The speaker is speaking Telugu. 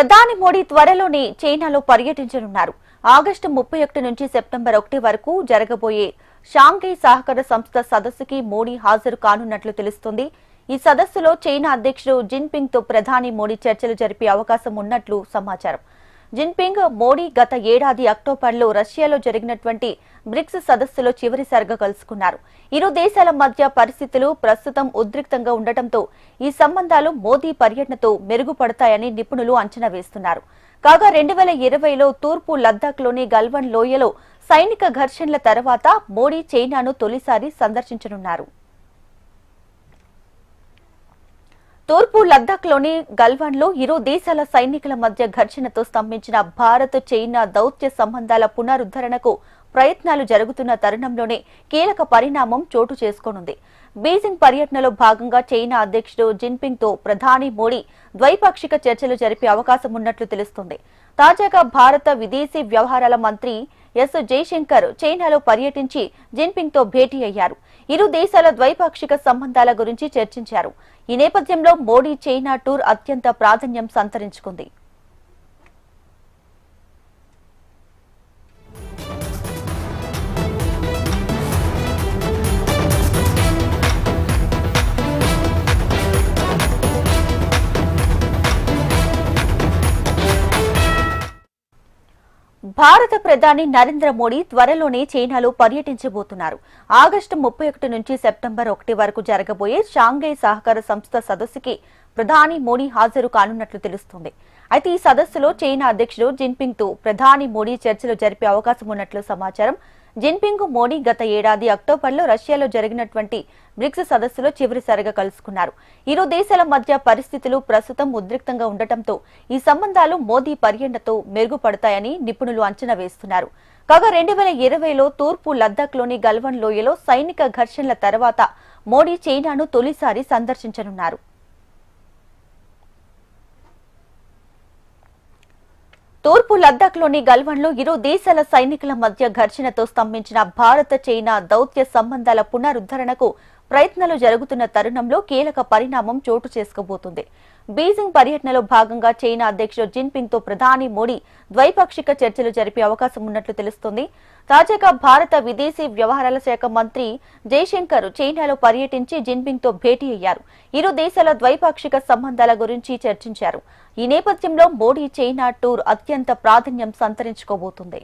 ప్రధాని మోడీ త్వరలోనే చైనాలో పర్యటించనున్నారు. ఆగస్టు ముప్పై ఒకటి నుంచి సెప్టెంబర్ ఒకటి వరకు జరగబోయే షాంఘై సహకార సంస్థ సదస్సుకి మోడీ హాజరు కానున్నట్లు తెలుస్తోంది. ఈ సదస్సులో చైనా అధ్యక్షుడు జిన్పింగ్తో ప్రధాని మోడీ చర్చలు జరిపే అవకాశం ఉన్నట్లు సమాచారం. జిన్పింగ్ మోడీ గత ఏడాది అక్టోబర్లో రష్యాలో జరిగినటువంటి బ్రిక్స్ సదస్సులో చివరిసారిగా కలుసుకున్నారు. ఇరు దేశాల మధ్య పరిస్థితులు ప్రస్తుతం ఉద్రిక్తంగా ఉండటంతో ఈ సంబంధాలు మోదీ పర్యటనతో మెరుగుపడతాయని నిపుణులు అంచనా వేస్తున్నారు. కాగా రెండు వేల ఇరవైలో తూర్పు లద్దాఖ్లోని గల్వన్ లోయలో సైనిక ఘర్షణల తర్వాత మోడీ చైనాను తొలిసారి సందర్శించనున్నారు. తూర్పు లద్దాఖ్లోని గల్వాన్లో ఇరు దేశాల సైనికుల మధ్య ఘర్షణతో స్తంభించిన భారత్ చైనా దౌత్య సంబంధాల పునరుద్ధరణకు ప్రయత్నాలు జరుగుతున్న తరుణంలోనే కీలక పరిణామం చోటు చేసుకోనుంది. బీజింగ్ పర్యటనలో భాగంగా చైనా అధ్యక్షుడు జిన్పింగ్తో ప్రధాని మోడీ ద్వైపాక్షిక చర్చలు జరిపే అవకాశం ఉన్నట్లు తెలుస్తోంది. తాజాగా భారత విదేశీ వ్యవహారాల మంత్రి ఎస్ జైశంకర్ చైనాలో పర్యటించి జిన్పింగ్తో భేటీ అయ్యారు. ఇరు దేశాల ద్వైపాక్షిక సంబంధాల గురించి చర్చించారు. ఈ నేపథ్యంలో మోడీ చైనా టూర్ అత్యంత ప్రాధాన్యం సంతరించుకుంది. భారత ప్రధాని నరేంద్ర మోడీ త్వరలోనే చైనాలో పర్యటించబోతున్నారు. ఆగస్టు ముప్పై ఒకటి నుంచి సెప్టెంబర్ ఒకటి వరకు జరగబోయే షాంఘై సహకార సంస్థ సదస్సుకి ప్రధాని మోడీ హాజరు కానున్నట్లు తెలుస్తోంది. అయితే ఈ సదస్సులో చైనా అధ్యక్షుడు జిన్పింగ్తో ప్రధాని మోడీ చర్చలు జరిపే అవకాశం ఉన్నట్లు సమాచారం జిన్పింగ్ మోడీ గత ఏడాది అక్టోబర్లో రష్యాలో జరిగినటువంటి బ్రిక్స్ సదస్సులో చివరిసారిగా కలుసుకున్నారు. ఇరు దేశాల మధ్య పరిస్థితులు ప్రస్తుతం ఉద్రిక్తంగా ఉండటంతో ఈ సంబంధాలు మోదీ పర్యటనతో మెరుగుపడతాయని నిపుణులు అంచనా వేస్తున్నారు. కాగా రెండు వేల ఇరవైలో తూర్పు లద్దాఖ్లోని గల్వన్ లోయలో సైనిక ఘర్షణల తర్వాత మోడీ చైనాను తొలిసారి సందర్శించనున్నారు. తూర్పు లద్దాఖ్లోని గల్వన్లో ఇరు దేశాల సైనికుల మధ్య ఘర్షణతో స్తంభించిన భారత చైనా దౌత్య సంబంధాల పునరుద్ధరణకు ప్రయత్నాలు జరుగుతున్న తరుణంలో కీలక పరిణామం చోటు చేసుకోబోతుంది. బీజింగ్ పర్యటనలో భాగంగా చైనా అధ్యక్షుడు జిన్పింగ్తో ప్రధాని మోడీ ద్వైపాక్షిక చర్చలు జరిపే అవకాశం ఉన్నట్లు తెలుస్తోంది. తాజాగా భారత విదేశీ వ్యవహారాల శాఖ మంత్రి జైశంకర్ చైనాలో పర్యటించి జిన్పింగ్తో భేటీ అయ్యారు. ఇరు దేశాల ద్వైపాక్షిక సంబంధాల గురించి చర్చించారు. ఈ నేపథ్యంలో మోడీ చైనా టూర్ అత్యంత ప్రాధాన్యం సంతరించుకోబోతుంది.